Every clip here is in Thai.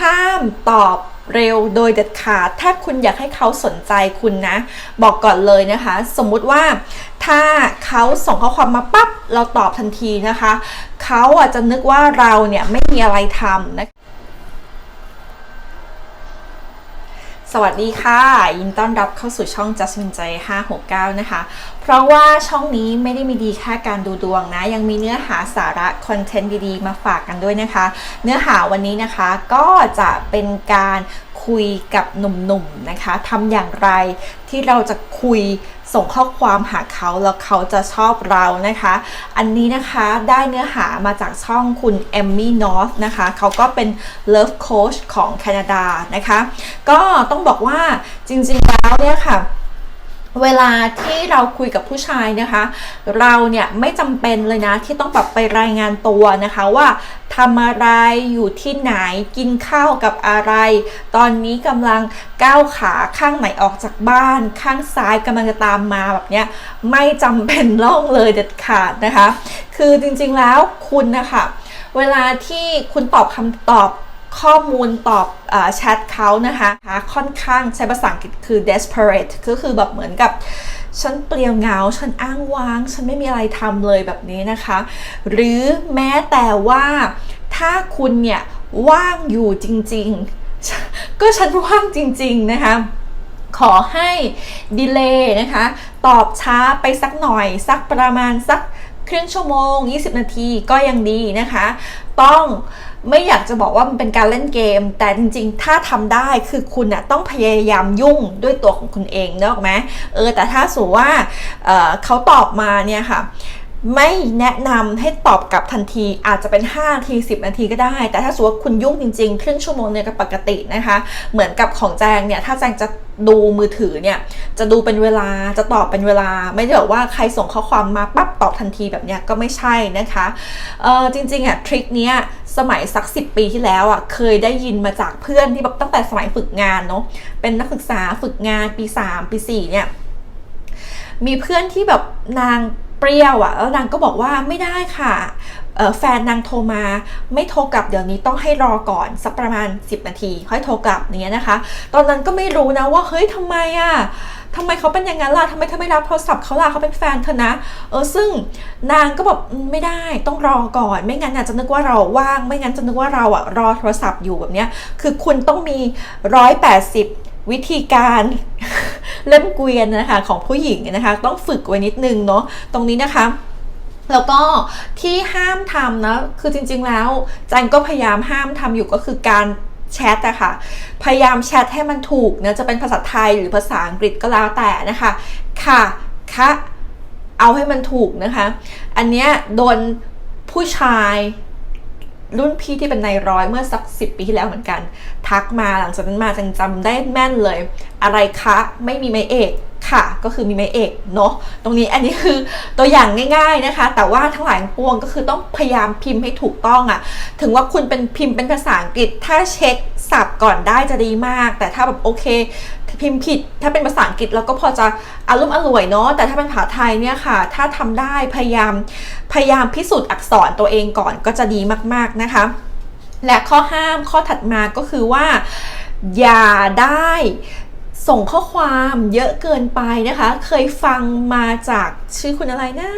ห้ามตอบเร็วโดยเด็ดขาด ถ้าคุณอยากให้เขาสนใจคุณนะ บอกก่อนเลยนะคะ สมมุติว่าถ้าเขาส่งข้อความมาปั๊บเราตอบทันทีนะคะ เขาอาจจะนึกว่าเราเนี่ยไม่มีอะไรทำนะ สวัสดีค่ะ ยินต้อนรับเข้าสู่ช่อง Jasmine ใจ 569 นะคะ เพราะว่าช่องนี้ไม่ได้มีดีแค่การดูดวงนะ ยังมีเนื้อหาสาระคอนเทนต์ดีๆ มาฝากกันด้วยนะคะ เนื้อหาวันนี้นะคะก็จะเป็นการคุยกับหนุ่มๆนะคะทำอย่างไรที่เราจะคุย ส่งข้อความหาเขาแล้วเขาจะชอบเรานะคะ อันนี้นะคะได้เนื้อหามาจากช่องคุณเอมมี่นอร์นะคะเขาก็เป็น Love Coach ของแคนาดานะคะ ก็ต้องบอกว่าจริงๆแล้วเนี่ยค่ะ เวลาที่เราคุยกับผู้ชายนะคะ เราเนี่ยไม่จำเป็นเลยนะที่ต้องแบบไปรายงานตัวนะคะว่าทำอะไรอยู่ที่ไหนกินข้าวกับอะไร ตอนนี้กำลังก้าวขาข้างไหนออกจากบ้าน ข้างซ้ายกำลังจะตามมาแบบเนี้ยไม่จำเป็นล่องเลยเด็ดขาดนะคะ คือจริงๆแล้วคุณนะคะเวลาที่คุณตอบคำตอบ ข้อมูลตอบอแชทเขานะคะค่อนข้างใช้ภาษาอังกฤษคือ desperate ก็คือแบบเหมือนกับฉันเปลี่ยวเหงา ฉันอ้างว้าง ฉันไม่มีอะไรทำเลยแบบนี้นะคะ หรือแม้แต่ว่าถ้าคุณเนี่ยว่างอยู่จริง ๆ ก็ฉันว่างจริง ๆ นะคะ ขอให้ดีเลย์นะคะ ตอบช้าไปสักหน่อย สักประมาณสักครึ่งชั่วโมง 20 นาทีก็ยังดีนะคะ ต้อง ไม่อยากจะบอกว่ามันเป็นการเล่นเกม แต่จริงๆ ถ้าทำได้คือคุณน่ะต้องพยายามยุ่งด้วยตัวของคุณเองเนอะไหมเออแต่ถ้าสูว่าเเขาตอบมาเนี่ยค่ะ ไม่แนะนำให้ตอบกลับทันทีอาจจะเป็น5นาที 10 นาทีก็ได้ แต่ถ้าสมมติว่าคุณยุ่งจริงๆ ครึ่งชั่วโมงเนี่ยก็ปกตินะคะ เหมือนกับของแจงเนี่ย ถ้าแจงจะดูมือถือเนี่ย จะดูเป็นเวลาจะตอบเป็นเวลา ไม่ได้แบบว่าใครส่งข้อความมาปั๊บตอบทันทีแบบเนี้ยก็ไม่ใช่นะคะเออจริงๆอะทริคเนี้ยสมัยสักสิปีที่แล้วอะเคยได้ยินมาจากเพื่อนที่แบบตั้งแต่สมัยฝึกงานเนาะเป็นนักศึกษาฝึกงานปี 3 ปี 4 เนี่ยมีเพื่อนที่แบบนาง เปรี้ยวอะ่ะแล้วนางก็บอกว่าไม่ได้ค่ะแฟนนางโทรมาไม่โทรกลับเดี๋ยวนี้ต้องให้รอก่อนสักประมาณ 10 นาที ค่อยโทรกลับเนี้ยนะคะ ตอนนั้นก็ไม่รู้นะว่าเฮ้ยทำไมอะ่ะทำไมเขาเป็นอย่างนั้นล่ะทำไมเธอไม่รับโทรศัพท์เขาล่ะเขาเป็นแฟนเธอนะ เออซึ่งนางก็บอกไม่ได้ต้องรอก่อน ไม่งั้นอาจจะนึกว่าเราว่าง ไม่งั้นจะนึกว่าเราอะรอโทรศัพท์อยู่แบบเนี้ยคือคุณต้องมีร้อยแปดสิบวิธีการ เล่มเกวียนนะคะของผู้หญิงนะคะ ต้องฝึกไว้นิดนึงเนาะตรงนี้นะคะแล้วก็ที่ห้ามทำนะ คือจริงๆแล้วจันก็พยายามห้ามทำอยู่ก็คือการแชทอะคะ่ะ พยายามแชทให้มันถูกนะจะเป็นภาษาไทยหรือภาษาอังกฤษก็แล้วแต่นะคะ ค่ะ คะ เอาให้มันถูกนะคะ อันเนี้ยโดนผู้ชาย รุ่นพี่ที่เป็นนายร้อยเมื่อสักสิปีที่แล้วเหมือนกัน ทักมาหลังจากนั้นมาจังจำได้แม่นเลย อะไรคะไม่มีไม้เอกค่ะ ก็คือมีไม้เอกเนาะตรงนี้อันนี้คือตัวอย่างง่าย ๆนะคะ แต่ว่าทั้งหลายปวงก็คือต้องพยายามพิมพ์ให้ถูกต้องอะ่ะ ถึงว่าคุณเป็นพิมพ์เป็นภาษาอังกฤษถ้าเช็ค สับก่อนได้จะดีมาก แต่ถ้าแบบโอเค พิมพ์ผิด ถ้าเป็นภาษาอังกฤษเราก็พอจะอารมณ์อร่วยเนาะแต่ถ้าเป็นภาษาไทยเนี่ยค่ะ ถ้าทำได้พยายามพยายามพิสูจน์อักษรตัวเองก่อนก็จะดีมากๆนะคะ และข้อห้ามข้อถัดมาก็คือว่า อย่าได้ ส่งข้อความเยอะเกินไปนะคะ เคยฟังมาจากชื่อคุณอะไรนะ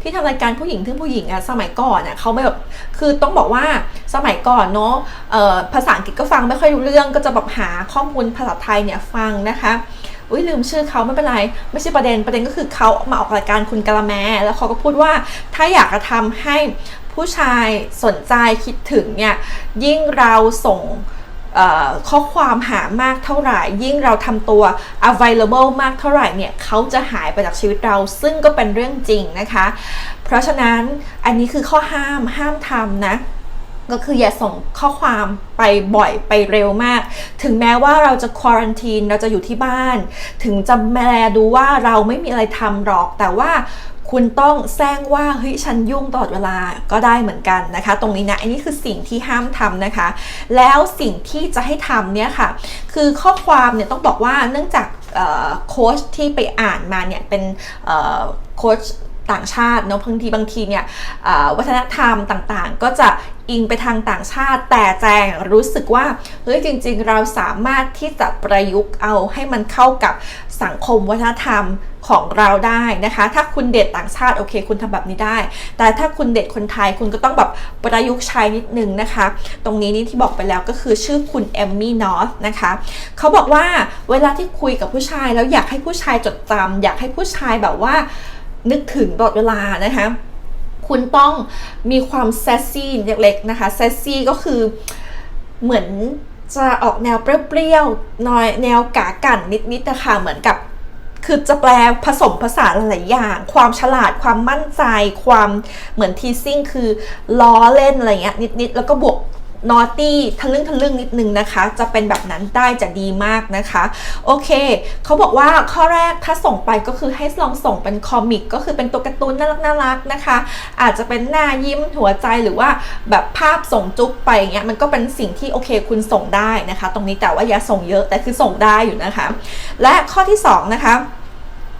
ที่ทำรายการผู้หญิงทึ่งผู้หญิงอะสมัยก่อนอะเขาไม่แบบคือต้องบอกว่าสมัยก่อนเนาะภาษาอังกฤษก็ฟังไม่ค่อยรู้เรื่องก็จะแบบหาข้อมูลภาษาไทยเนี่ยฟังนะคะอุ้ยลืมชื่อเขาไม่เป็นไร ไม่ใช่ประเด็นประเด็นก็คือเขามาออกรายการคุณกะละแม แล้วเขาก็พูดว่าถ้าอยากจะทำให้ผู้ชายสนใจคิดถึงเนี่ยยิ่งเราส่ง ข้อความหามากเท่าไหร่ ยิ่งเราทำตัว available มากเท่าไหร่เนี่ยเขาจะหายไปจากชีวิตเราซึ่งก็เป็นเรื่องจริงนะคะ เพราะฉะนั้นอันนี้คือข้อห้ามห้ามทำนะก็คืออย่าส่งข้อความไปบ่อยไปเร็วมาก ถึงแม้ว่าเราจะควอรันทีนเราจะอยู่ที่บ้าน ถึงจะแมดูว่าเราไม่มีอะไรทำหรอก แต่ว่า คุณต้องแซงว่าเฮ้ยฉันยุ่งตลอดเวลาก็ได้เหมือนกันนะคะ ตรงนี้นะอันนี้คือสิ่งที่ห้ามทำนะคะ แล้วสิ่งที่จะให้ทำเนี่ยค่ะ คือข้อความเนี่ยต้องบอกว่าเนื่องจากโค้ชที่ไปอ่านมาเนี่ยเป็นโค้ชต่างชาติเนาะบางทีบางทีเนี่ยวัฒนธรรมต่างๆ ก็จะ อิงไปทางต่างชาติ แต่แจงรู้สึกว่าเฮ้ยจริง ๆ เราสามารถที่จะประยุกต์เอาให้มันเข้ากับสังคมวัฒนธรรมของเราได้นะคะ ถ้าคุณเด็ดต่างชาติโอเค คุณทำแบบนี้ได้ แต่ถ้าคุณเด็ดคนไทยคุณก็ต้องแบบประยุกต์ใช้นิดนึงนะคะ ตรงนี้นี่ที่บอกไปแล้วก็คือชื่อคุณเอมมี่นอสนะคะเขาบอกว่าเวลาที่คุยกับผู้ชายแล้วอยากให้ผู้ชายจดจำอยากให้ผู้ชายแบบว่านึกถึงตลอดเวลานะคะ คุณต้องมีความแซสซี่เล็กๆนะคะแซสซี่ก็คือเหมือนจะออกแนวเปรี้ยวๆน้อยแนวกากันนิดๆนะคะเหมือนกับ คือจะแปลผสมผสานหลายๆอย่าง ความฉลาดความมั่นใจ ความเหมือนทีซิ่งคือล้อเล่นอะไรเงี้ยนิดๆแล้วก็บวก นอตตี้ทะลึ่งทะลึ่งนิดนึงนะคะ จะเป็นแบบนั้นได้จะดีมากนะคะ โอเคเขาบอกว่าข้อแรกถ้าส่งไปก็คือให้ลองส่งเป็นคอมิก ก็คือเป็นตัวการ์ตูนน่ารักน่ารักนะคะ อาจจะเป็นหน้ายิ้มหัวใจหรือว่าแบบภาพส่งจุ๊บไปอย่างเงี้ยมันก็เป็นสิ่งที่โอเคคุณส่งได้นะคะ ตรงนี้แต่ว่าอย่าส่งเยอะแต่คือส่งได้อยู่นะคะ และข้อที่สองนะคะ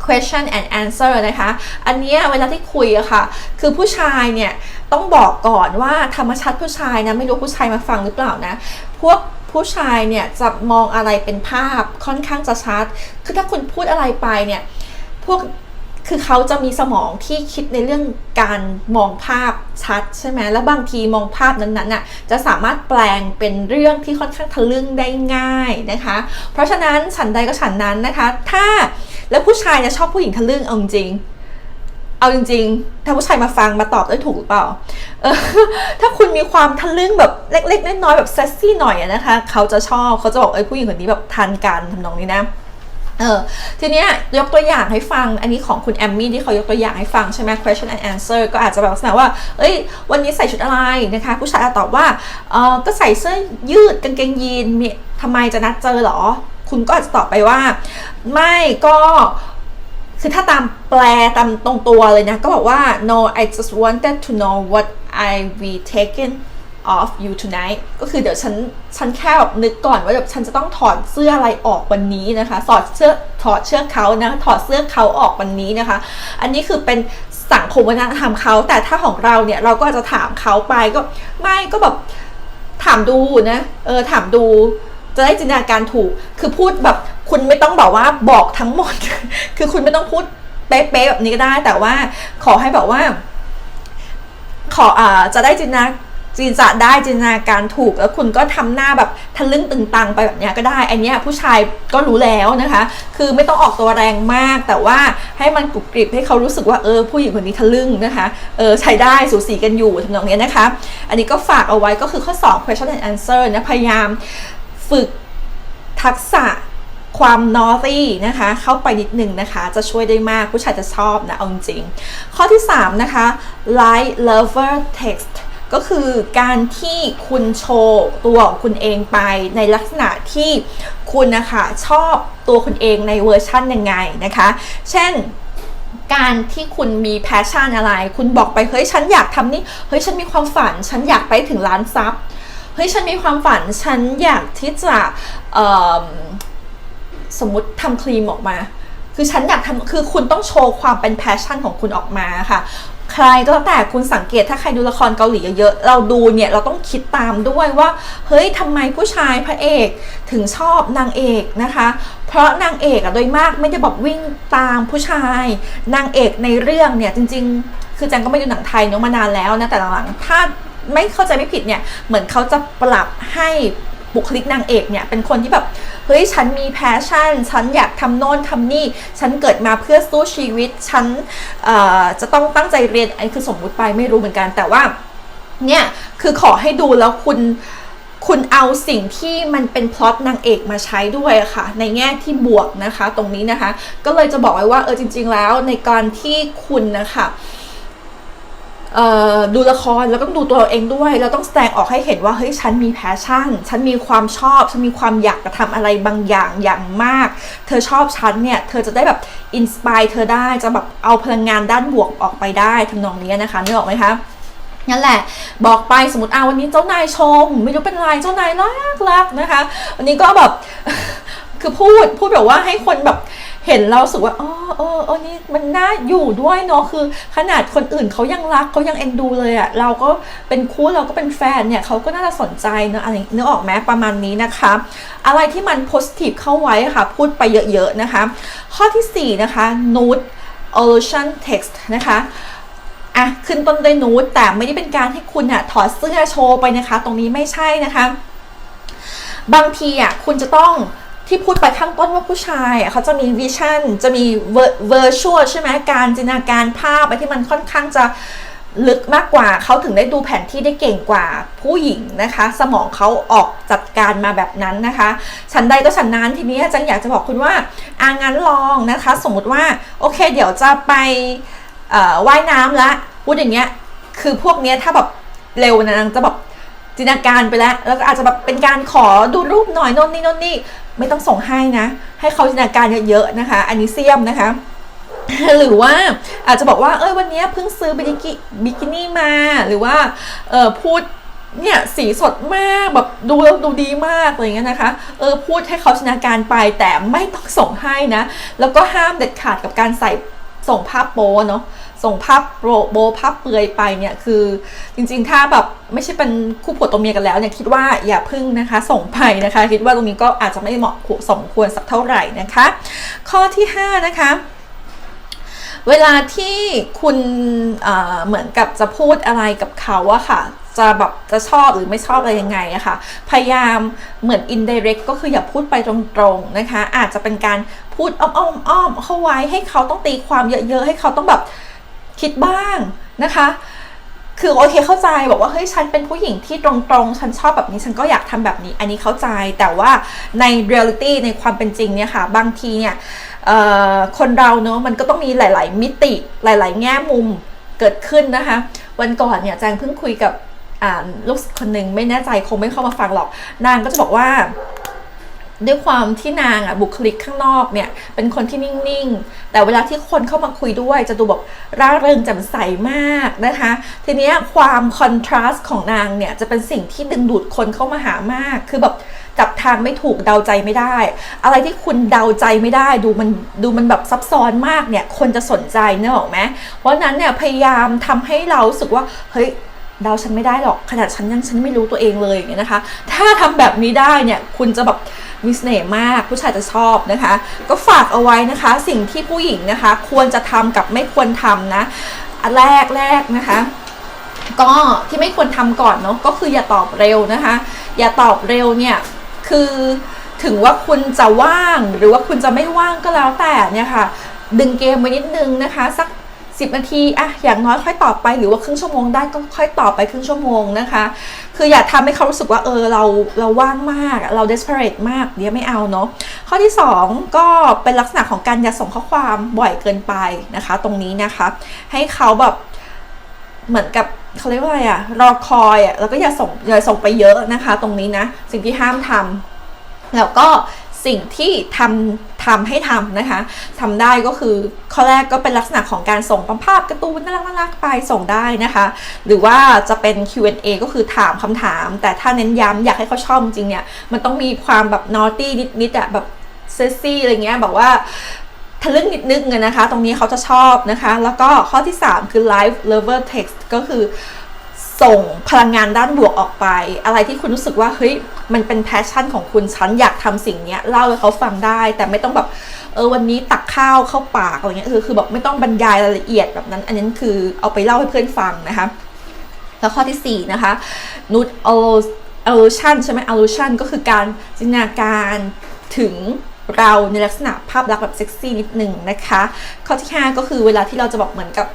question and answer นะคะ อันนี้เวลาที่คุยอะค่ะ คือผู้ชายเนี่ยต้องบอกก่อนว่าธรรมชาติผู้ชายนะ ไม่รู้ผู้ชายมาฟังหรือเปล่านะ พวกผู้ชายเนี่ยจะมองอะไรเป็นภาพค่อนข้างจะชัด คือถ้าคุณพูดอะไรไปเนี่ย พวกคือเขาจะมีสมองที่คิดในเรื่องการมองภาพชัดใช่ไหมแล้วบางทีมองภาพนั้นๆน่ะจะสามารถแปลงเป็นเรื่องที่ค่อนข้างทะลึ่งได้ง่ายนะคะ เพราะฉะนั้นฉันใดก็ฉันนั้นนะคะ ถ้า แล้วผู้ชายเนี่ยชอบผู้หญิงทะลึ่งเอาจริงเอาจริงๆ ถ้าผู้ชายมาฟังมาตอบได้ถูกหรือเปล่า เออ ถ้าคุณมีความทะลึ่งแบบเล็ก ๆน้อยๆแบบเซ็กซี่หน่อยนะคะ เขาจะชอบเขาจะบอกเอ้ยผู้หญิงคนนี้แบบทันกันทำนองนี้นะ เออ ทีเนี้ยยกตัวอย่างให้ฟัง อันนี้ของคุณแอมมี่ที่เขายกตัวอย่างให้ฟังใช่ไหม question and answer ก็อาจจะแบบลักษณะว่า เอ้ย วันนี้ใส่ชุดอะไรนะคะ ผู้ชายอาจตอบว่า เออก็ใส่เสื้อยืดกางเกงยีนมีทำไมจะนัดเจอเหรอ คุณก็อาจจะตอบไปว่า ไม่ก็คือถ้าตามแปลตามตรงตัวเลยนะ ก็บอกว่า no I just wanted to know what I be taken off you tonight ก็คือเดี๋ยวฉันฉันแค่แบบนึกก่อนว่าแบบฉันจะต้องถอดเสื้ออะไรออกวันนี้นะคะถอดเสื้อถอดเชือกเขานะถอดเสื้อเขาออกวันนี้นะคะ อันนี้คือเป็นสังคมวัฒนธรรมเขาแต่ถ้าของเราเนี่ยเราก็อาจจะถามเขาไปก็ไม่ก็แบบถามดูนะเออถามดู จะได้จินตนาการถูก คือพูดแบบคุณไม่ต้องบอกว่าบอกทั้งหมด คือคุณไม่ต้องพูดเป๊ะๆแบบนี้ก็ได้ แต่ว่าขอให้แบบว่า ขออ่าจะได้จินตนาจินจะได้จินตนาการถูกแล้วคุณก็ทำหน้าแบบทะลึ่งตึงตังไปแบบนี้ก็ได้ อันนี้ผู้ชายก็รู้แล้วนะคะ คือไม่ต้องออกตัวแรงมาก แต่ว่าให้มันกรุบกริบให้เขารู้สึกว่าเออผู้หญิงคนนี้ทะลึ่งนะคะ เออใช้ได้สูสีกันอยู่ทำนองนี้นะคะ อันนี้ก็ฝากเอาไว้ก็คือข้อ 2 question and answer นะพยายาม ฝึกทักษะความ naughty นะคะ เข้าไปนิดนึงนะคะ จะช่วยได้มากผู้ชายจะชอบนะเอาจริง ข้อที่ 3 นะคะ like lover text ก็คือการที่คุณโชว์ตัวของคุณเองไปในลักษณะที่คุณนะคะชอบตัวคุณเองในเวอร์ชั่นยังไงนะคะ เช่นการที่คุณมีแพชชั่นอะไร คุณบอกไป เฮ้ย ฉันอยากทำนี่ เฮ้ย ฉันมีความฝัน ฉันอยากไปถึงล้านซับ ฮ้ยฉันมีความฝันฉันอยากที่จะสมมติทำครีมออกมา คือฉันอยากทำคือคุณต้องโชว์ความเป็นแพชชั่นของคุณออกมาค่ะใครก็แล้วแต่คุณสังเกตถ้าใครดูละครเกาหลีเยอะๆ เราดูเนี่ยเราต้องคิดตามด้วยว่า เฮ้ยทำไมผู้ชายพระเอกถึงชอบนางเอกนะคะ เพราะนางเอกอะโดยมากไม่ได้บอกวิ่งตามผู้ชาย นางเอกในเรื่องเนี่ยจริงๆ คือแจงก็ไม่ดูหนังไทยเนาะมานานแล้วนะแต่หลังๆถ้า ไม่เข้าใจไม่ผิดเนี่ยเหมือนเขาจะปรับให้บุคลิกนางเอกเนี่ยเป็นคนที่แบบเฮ้ยฉันมีแพชชั่น ฉันอยากทำโน่นทำนี่ ฉันเกิดมาเพื่อสู้ชีวิต ฉันจะต้องตั้งใจเรียนอันคือสมมุติไปไม่รู้เหมือนกัน แต่ว่าเนี่ยคือขอให้ดูแล้วคุณคุณเอาสิ่งที่มันเป็นพล็อตนางเอกมาใช้ด้วยค่ะ ในแง่ที่บวกนะคะ ตรงนี้นะคะ ก็เลยจะบอกไว้ว่าเออจริง ๆ แล้วในการที่คุณนะคะ ดูละครแล้วก็ต้องดูตัวเราเองด้วย เราต้องแสดงออกให้เห็นว่าเฮ้ยฉันมีแพชชั่น ฉันมีความชอบ ฉันมีความอยากจะทำอะไรบางอย่างอย่างมาก เธอชอบฉันเนี่ย เธอจะได้แบบอินสปายเธอได้จะแบบเอาพลังงานด้านบวกออกไปได้ทำนองนี้นะคะนึกออกไหมคะนั่นแหละบอกไปสมมติเอาวันนี้เจ้านายชม ไม่รู้เป็นไรเจ้านายรักรักนะคะ วันนี้ก็แบบคือพูดพูดแบบว่าให้คนแบบ เห็นเราสึกว่าอ๋อเออเออนี่มันน่าอยู่ด้วยเนาะคือ ขนาดคนอื่นเขายังรักเขายังเอ็นดูเลยอะเราก็เป็นคู่เราก็เป็นแฟนเนี่ยเขาก็น่าจะสนใจเนอะอะไรนึกออกไหมประมาณนี้นะคะ อะไรที่มัน positive เข้าไว้ค่ะ พูดไปเยอะๆนะคะ ข้อทีสี่4 นะคะ nude illusion text นะคะอะขึ้นต้นด้วยนูดแต่ไม่ได้เป็นการให้คุณอะถอดเสื้อโชว์ไปนะคะ ตรงนี้ไม่ใช่นะคะ บางทีอะคุณจะต้อง ที่พูดไปข้างต้นว่าผู้ชายเขาจะมีวิชั่น จะมีเวอร์ชวลใช่ไหมการจินตนาการภาพอะไรที่มันค่อนข้างจะลึกมากกว่าเขาถึงได้ดูแผนที่ได้เก่งกว่าผู้หญิงนะคะ สมองเขาออกจัดการมาแบบนั้นนะคะฉันใดก็ฉันนั้นทีนี้จังอยากจะบอกคุณว่าอางั้นลองนะคะ สมมติว่าโอเค เดี๋ยวจะไปว่ายน้ำละพูดอย่างเงี้ยคือพวกเนี้ยถ้าแบบเร็วนะนางจะแบบ จินตนาการไปแล้ว แล้วก็อาจจะแบบเป็นการขอดูรูปหน่อยโน่นนี่โน่นนี่ ไม่ต้องส่งให้นะ ให้เขาจินตนาการเยอะๆนะคะ อันนี้เสียมนะคะหรือว่าอาจจะบอกว่าเอ้ยวันนี้เพิ่งซื้อบิกิบิกินี่มา หรือว่าเออพูดเนี่ยสีสดมากแบบดูแล้วดูดีมากอะไรเงี้ยนะคะเออพูดให้เขาจินตนาการไปแต่ไม่ต้องส่งให้นะ แล้วก็ห้ามเด็ดขาดกับการใส่ ส่งภาพโป้เนาะส่งภาพโป้โบภาพเปลือยไปเนี่ยคือจริงๆ ถ้าแบบไม่ใช่เป็นคู่ผัวตัวเมียกันแล้วเนี่ยคิดว่าอย่าพึ่งนะคะ ส่งไปนะคะ คิดว่าตรงนี้ก็อาจจะไม่เหมาะสมควรสักเท่าไหร่นะคะ ข้อที่ 5 นะคะเวลาที่คุณเหมือนกับจะพูดอะไรกับเขาอะค่ะ จะแบบจะชอบหรือไม่ชอบอะไรยังไงอะค่ะ พยายามเหมือน indirect ก็คืออย่าพูดไปตรงๆนะคะ อาจจะเป็นการพูดอ้อมๆเข้าไว้ให้เขาต้องตีความเยอะๆ ให้เขาต้องแบบคิดบ้างนะคะคือโอเคเข้าใจบอกว่าเฮ้ยฉันเป็นผู้หญิงที่ตรงๆ ฉันชอบแบบนี้ฉันก็อยากทำแบบนี้ อันนี้เข้าใจแต่ว่าในเรียลิตี้ในความเป็นจริงเนี่ยค่ะ บางทีเนี่ยคนเราเนอะมันก็ต้องมีหลาย ๆ มิติหลาย ๆ แง่มุมเกิดขึ้นนะคะ วันก่อนเนี่ยแจงเพิ่งคุยกับ ลูกคนหนึ่งไม่แน่ใจคงไม่เข้ามาฟังหรอก นางก็จะบอกว่า ด้วยความที่นางอะบุคลิกข้างนอกเนี่ย เป็นคนที่นิ่งๆ แต่เวลาที่คนเข้ามาคุยด้วย จะดูแบบร่าเริงแจ่มใสมากนะคะ ทีนี้ความคอนทราสต์ของนางเนี่ยจะเป็นสิ่งที่ดึงดูดคนเข้ามาหามากคือแบบจับทางไม่ถูกเดาใจไม่ได้ อะไรที่คุณเดาใจไม่ได้ ดูมันดูมันแบบซับซ้อนมากเนี่ย คนจะสนใจเนอะหรอไหมเพราะนั้นเนี่ยพยายามทำให้เราสึกว่าเฮ้ย เดาฉันไม่ได้หรอกขนาดฉันยังฉันไม่รู้ตัวเองเลยอย่างเงี้ยนะคะ ถ้าทำแบบนี้ได้เนี่ยคุณจะแบบมีเสน่ห์มากผู้ชายจะชอบนะคะ ก็ฝากเอาไว้นะคะ สิ่งที่ผู้หญิงนะคะ ควรจะทำกับไม่ควรทำนะอันแรกแรกนะคะก็ที่ไม่ควรทำก่อนเนาะก็คืออย่าตอบเร็วนะคะ อย่าตอบเร็วเนี่ยคือถึงว่าคุณจะว่างหรือว่าคุณจะไม่ว่างก็แล้วแต่เนี่ยค่ะ ดึงเกมไว้นิดนึงนะคะ สัก 10 นาทีอะอย่างน้อยค่อยตอบไปหรือว่าครึ่งชั่วโมงได้ก็ค่อยตอบไปครึ่งชั่วโมงนะคะ คืออย่าทำให้เขารู้สึกว่าเออเราเราว่างมาก เรา desperate มากเดี๋ยวไม่เอาเนาะข้อที่ 2 ก็เป็นลักษณะของการอย่าส่งข้อความบ่อยเกินไปนะคะ ตรงนี้นะคะ ให้เขาแบบเหมือนกับเขาเรียกว่าอะไรอะรอคอยอะแล้วก็อย่าส่งอย่าส่งไปเยอะนะคะ ตรงนี้นะ สิ่งที่ห้ามทำแล้วก็ สิ่งที่ทำทำให้ทำนะคะทำได้ก็คือข้อแรกก็เป็นลักษณะของการส่งภาพการ์ตูนน่ารักน่ารักไปส่งได้นะคะ หรือว่าจะเป็น Q&A ก็คือถามคำถาม แต่ถ้าเน้นย้ำอยากให้เขาชอบจริงเนี่ย มันต้องมีความแบบนอตตี้นิดๆอะแบบเซ็กซี่อะไรเงี้ยแบบว่าทะลึ่งนิดนึงนะคะ ตรงนี้เขาจะชอบนะคะ แล้วก็ข้อที่ 3 คือ live lover text ก็คือ ส่งพลังงานด้านบวกออกไป อะไรที่คุณรู้สึกว่าเฮ้ยมันเป็นแพชชั่นของคุณฉันอยากทำสิ่งนี้เล่าให้เขาฟังได้ แต่ไม่ต้องแบบเออวันนี้ตักข้าวเข้าปากอะไรเงี้ยคือคือแบบไม่ต้องบรรยายรายละเอียดแบบนั้น อันนี้คือเอาไปเล่าให้เพื่อนฟังนะคะ แล้วข้อที่4นะคะ nude illusion ใช่ไหม illusion ก็คือการจินตนาการถึงเราในลักษณะภาพลักษณ์แบบเซ็กซี่นิดหนึ่งนะคะ ข้อที่ 5 ก็คือเวลาที่เราจะบอกเหมือนกับ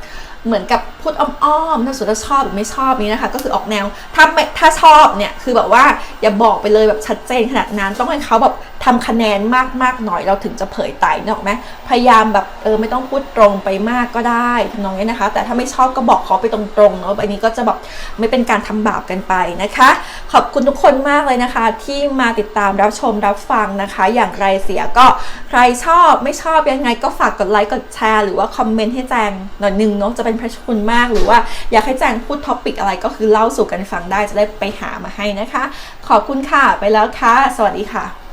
เหมือนกับ พูดอ้อมๆถ้าสุดถ้าชอบหรือไม่ชอบนี้นะคะ ก็คือออกแนวถ้าไม่ถ้าชอบเนี่ยคือแบบว่าอย่าบอกไปเลยแบบชัดเจนขนาดนั้น ต้องให้เขาแบบทำคะแนนมากมากหน่อยเราถึงจะเผยไต่เนอะไหมพยายามแบบเออไม่ต้องพูดตรงไปมากก็ได้ทำนองนี้นะคะ แต่ถ้าไม่ชอบก็บอกเขาไปตรงๆเนาะอันนี้ก็จะแบบไม่เป็นการทำบาปกันไปนะคะ ขอบคุณทุกคนมากเลยนะคะ ที่มาติดตามรับชมรับฟังนะคะ อย่างไรเสียก็ใครชอบไม่ชอบยังไงก็ฝากกดไลค์กดแชร์หรือว่าคอมเมนต์ให้แจงหน่อยนึงเนาะจะเป็นพระคุณมากมาก หรือว่าอยากให้แจงพูดท็อปิกอะไรก็คือเล่าสู่กันฟังได้จะได้ไปหามาให้นะคะ ขอบคุณค่ะ ไปแล้วค่ะ สวัสดีค่ะ